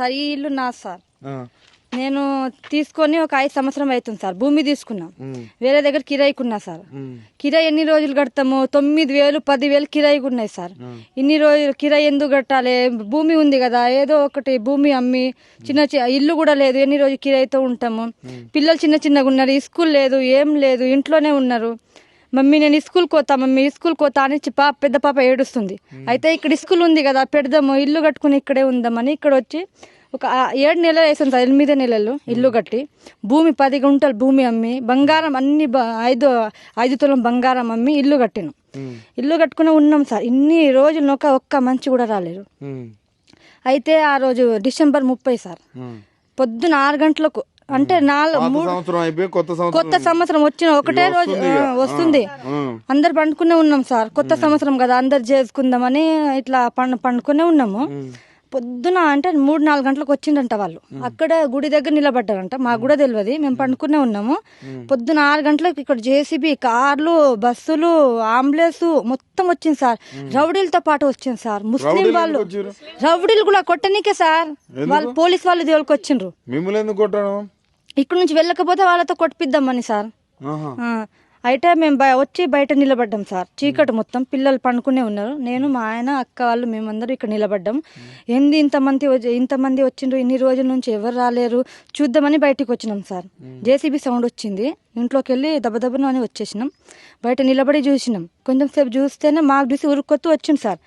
Sir ఈ ఇల్లు నా సార్. నేను తీసుకొని ఒక ఐదు సంవత్సరం అవుతుంది సార్. భూమి తీసుకున్నాం. వేరే దగ్గర కిరాయికున్నా సార్. కిరాయి ఎన్ని రోజులు కడతాము? తొమ్మిది వేలు పది వేలు కిరాయికి ఉన్నాయి సార్. ఇన్ని రోజులు కిరాయి ఎందుకు కట్టాలి? భూమి ఉంది కదా ఏదో ఒకటి భూమి అమ్మి చిన్న ఇల్లు కూడా లేదు. ఎన్ని రోజులు కిరాయితో ఉంటాము? పిల్లలు చిన్న చిన్నగా ఉన్నారు స్కూల్ లేదు ఏం లేదు ఇంట్లోనే ఉన్నారు. మమ్మీ నేను స్కూల్ కోతా మమ్మీ స్కూల్ కోతా అని చెప్పి పాప పెద్ద పాప ఏడుస్తుంది. అయితే ఇక్కడ స్కూల్ ఉంది కదా పెడదాము ఇల్లు కట్టుకుని ఇక్కడే ఉందామని ఇక్కడ వచ్చి ఒక ఏడు నెలలు వేసాను సార్ ఎనిమిది నెలలు ఇల్లు కట్టి. భూమి పది గుంటలు భూమి అమ్మి బంగారం అన్ని బ- ఐదు ఐదు తులం బంగారం అమ్మి ఇల్లు కట్టాను. ఇల్లు కట్టుకుని ఉన్నాం సార్ ఇన్ని రోజులు ఒక ఒక్క మంచి కూడా రాలేదు. అయితే ఆ రోజు డిసెంబర్ ముప్పై సార్. పొద్దున ఆరు గంటలకు అంటే నాలుగు కొత్త సంవత్సరం వచ్చిన ఒకటే రోజు వస్తుంది అందరు పండుకునే ఉన్నాం సార్. కొత్త సంవత్సరం కదా అందరు చేసుకుందామని ఇట్లా పండు పండుకునే ఉన్నాము. పొద్దున అంటే మూడు నాలుగు గంటలకు వచ్చిందంట వాళ్ళు. అక్కడ గుడి దగ్గర నిలబడ్డారంట. మాకు కూడా తెలియదు. మేము పండుకునే ఉన్నాము. పొద్దున ఆరు గంటలకు ఇక్కడ జేసీబీ కార్లు బస్సులు అంబులెన్స్ మొత్తం వచ్చింది సార్. రౌడీలతో పాటు వచ్చింది సార్. ముస్లిం వాళ్ళు? రౌడీలు కూడా కొట్టనీకే సార్. వాళ్ళు పోలీస్ వాళ్ళు దేవులకు వచ్చిండ్రు. మిమ్మల్ని ఎందుకు కొట్టాను ఇక్కడ నుంచి వెళ్ళకపోతే వాళ్ళతో కొట్టిద్దామని సార్. అయితే మేము బయ- వచ్చి బయట నిలబడ్డాం సార్. చీకటి మొత్తం పిల్లలు పండుకునే ఉన్నారు. నేను మా ఆయన అక్క వాళ్ళు మేమందరూ ఇక్కడ నిలబడ్డాం. ఏంది ఇంతమంది వచ్చి- ఇంతమంది వచ్చిండ్రు? ఇన్ని రోజుల నుంచి ఎవరు రాలేరు? చూద్దామని బయటికి వచ్చినాం సార్. జేసీబీ సౌండ్ వచ్చింది. ఇంట్లోకి వెళ్ళి దెబ్బదెబ్బను అని వచ్చేసినాం. బయట నిలబడి చూసినాం. కొంచెం సేపు చూస్తేనే మాకు చూసి ఉరుక్కొత్తు వచ్చింది సార్.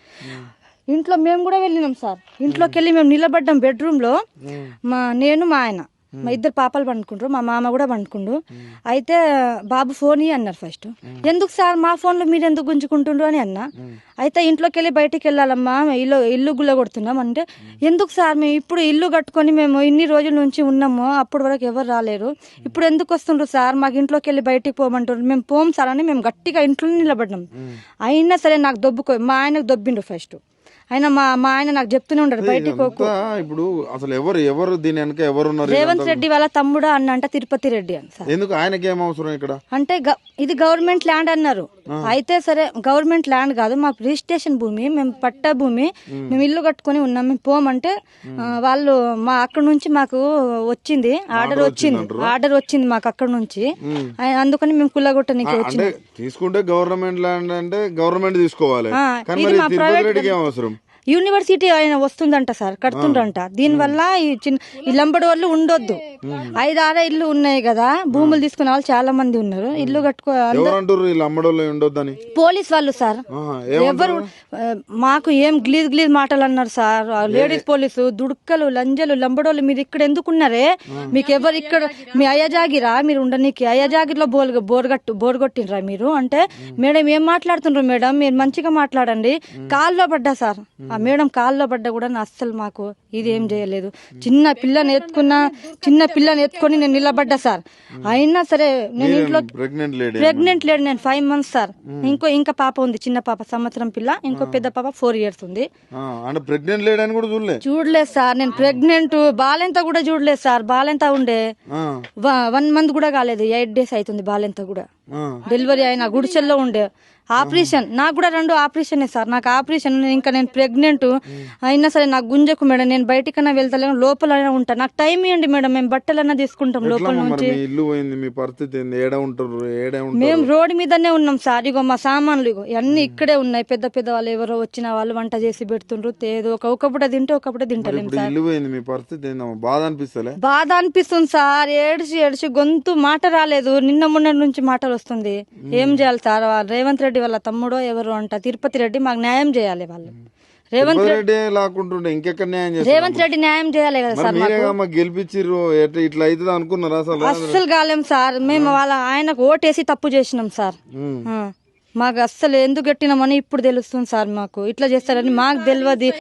ఇంట్లో మేము కూడా వెళ్ళినాం సార్. ఇంట్లోకి వెళ్ళి మేము నిలబడ్డాం బెడ్రూమ్లో. మా నేను మా ఆయన. మా ఇద్దరు పాపలు పండుకుంటారు మా మామ కూడా పండుకుండు. అయితే బాబు ఫోన్ ఇయ్యి అన్నారు ఫస్ట్. ఎందుకు సార్ మా ఫోన్లో మీరు ఎందుకు గుంజుకుంటుండ్రు అని అన్న. అయితే ఇంట్లోకి వెళ్ళి బయటికి వెళ్ళాలమ్మా ఇల్లు ఇల్లు గుల్ల కొడుతున్నాం అంటే ఎందుకు సార్ మేము ఇప్పుడు ఇల్లు కట్టుకొని మేము ఇన్ని రోజుల నుంచి ఉన్నాము అప్పటి వరకు ఎవరు రాలేరు. ఇప్పుడు ఎందుకు వస్తుండ్రు సార్? మాకు ఇంట్లోకి వెళ్ళి బయటికి పోమంటారు మేము పోం సార్ అని మేము గట్టిగా ఇంట్లో నిలబడ్డాం. అయినా సరే నాకు దొబ్బుకో మా ఆయనకు దొబ్బిండు ఫస్ట్. అయినా మా మా ఆయన నాకు చెప్తూనే ఉంటాడు బయటికి పోకు. ఇప్పుడు అసలు ఎవరు ఎవరు దీని వెనక ఎవరు ఉన్నారు రేవంత్ రెడ్డి వాళ్ళ తమ్ముడు అన్న అంటే తిరుపతి రెడ్డి అని సార్. ఎందుకు ఆయనకి ఏం అవసరం ఇక్కడ? అంటే గ- ఇది గవర్నమెంట్ ల్యాండ్ అన్నారు. అయితే సరే గవర్నమెంట్ ల్యాండ్ కాదు మాకు రిజిస్ట్రేషన్ భూమి మేము పట్టా భూమి మేము. ఇల్లు కట్టుకొని ఉన్నాం మేము పోమంటే ఆ, వాళ్ళు మా అక్కడ నుంచి మాకు వచ్చింది ఆర్డర్ వచ్చింది ఆర్డర్ వచ్చింది మాకు అక్కడ నుంచి. ఆ- అందుకని మేము కుల్లగొట్టనికి అంటే వచ్చింది తీసుకుంటే గవర్నమెంట్ ల్యాండ్ అంటే గవర్నమెంట్ తీసుకోవాలి. ఆ, కానీ ఇది మరి మా తిరుపతి private రెడ్డికి ఏం అవసరం? యూనివర్సిటీ ఆయన వస్తుందంట సార్ కడుతుండ్రంట. దీనివల్ల ఈ చిన్న ఈ లంబడి వాళ్ళు ఉండొద్దు. ఐదు ఆరు ఇల్లు ఉన్నాయి కదా భూములు తీసుకునే వాళ్ళు చాలా మంది ఉన్నారు. ఇల్లు కట్టుకో ఎవరు అంటారు వీళ్ళు అమ్మడోళ్ళు ఉండొద్దని? పోలీస్ వాళ్ళు సార్. ఎవరు మాకు ఏం గ్లీజ్ గ్లీజ్ మాటలు అన్నారు సార్. లేడీస్ పోలీసు దుడుక్కలు లంజలు లంబడోళ్ళు మీరు ఇక్కడ ఎందుకున్నారే మీకు ఎవరు ఇక్కడ మీ అయ్యజాగిరా మీరు ఉండనీకి అయ్యజాగిరిలో బోర్ బోర్గట్టు బోర్గొట్టినరా మీరు? అంటే మేడం ఏం మాట్లాడుతుండ్రు మేడం? మీరు మంచిగా మాట్లాడండి. కాల్లో పడ్డా సార్. ఆ మేడం కాల్లో పడ్డా కూడా నా అస్సలు మాకు ఇది ఏం చేయలేదు. చిన్న పిల్లని ఎత్తుకున్నా చిన్న పిల్లని ఎత్తుకొని నేను నిలబడ్డా సార్. అయినా సరే నేను ఇంట్లో ప్రెగ్నెంట్ లేడీ ప్రెగ్నెంట్ లేడు నేను ఫైవ్ మంత్స్ సార్. ఇంకో ఇంకా పాప ఉంది చిన్న పాప సంవత్సరం పిల్ల ఇంకో పెద్ద పాప ఫోర్ ఇయర్స్ ఉంది. అంటే ప్రెగ్నెంట్ లేడీ అని కూడా చూడలే? చూడలేదు సార్ నేను ప్రెగ్నెంట్ బాలెంత కూడా చూడలేదు సార్ బాలెంత ఉండే. వన్ మంత్ కూడా కాలేదు ఎయిట్ డేస్ అవుతుంది బాలెంత కూడా. డెలివరీ అయిన గుడిసెల్లో ఉండే. ఆపరేషన్. నాకు కూడా రెండు ఆపరేషన్ సార్. నాకు ఆపరేషన్ ఇంకా నేను ప్రెగ్నెంట్. అయినా సరే నాకు గుంజకు మేడం నేను బయటికన్నా వెళ్తలేను లోపల ఉంటా. నాకు టైం ఇవ్వండి మేడం మేము బట్టలన్నా తీసుకుంటాం లోపల నుంచి. ఇల్లు పోయింది మీ పరిస్థితి ఏంది? ఏడ ఉంటారు ఏడే ఉంటారు? మేము రోడ్డు మీదనే ఉన్నాం సార్. ఇగో మా సామాన్లు ఇగో అన్ని ఇక్కడే ఉన్నాయి. పెద్ద పెద్ద వాళ్ళు ఎవరో వచ్చిన వాళ్ళు వంట చేసి పెడుతుండ్రు తేదో ఒక ఒకప్పుడే తింటే ఒకప్పుడే తింటలేం ఇప్పుడు ఇల్లు పోయింది మీ పరిస్థితి బాధ అనిపిస్తలే? బాధ అనిపిస్తుంది సార్. ఏడ్చి ఏడ్చి గొంతు మాట రాలేదు. నిన్న మొన్న నుంచి మాటలు వస్తుంది. ఏం చేయాలి సార్? రేవంత్ రెడ్డి వాళ్ళ తమ్ముడో ఎవరు అంట తిరుపతి రెడ్డి మాకు న్యాయం చేయాలి వాళ్ళు. రేవంత్ రెడ్డి లాక్కుంటుండే ఇంకెక్కడ న్యాయం చేస్తారు రేవంత్ రెడ్డి న్యాయం చేయాలి కదా సార్ ఎట్లా ఇట్లా అవుతుంది అనుకున్నారా అసలు అస్సలు కాలేం సార్ మేము వాళ్ళ ఆయనకు ఓటేసి తప్పు చేసినాం సార్. మాకు అస్సలు ఎందుకు కట్టినామని ఇప్పుడు తెలుస్తుంది సార్ మాకు. ఇట్లా చేస్తారని మాకు తెలియదు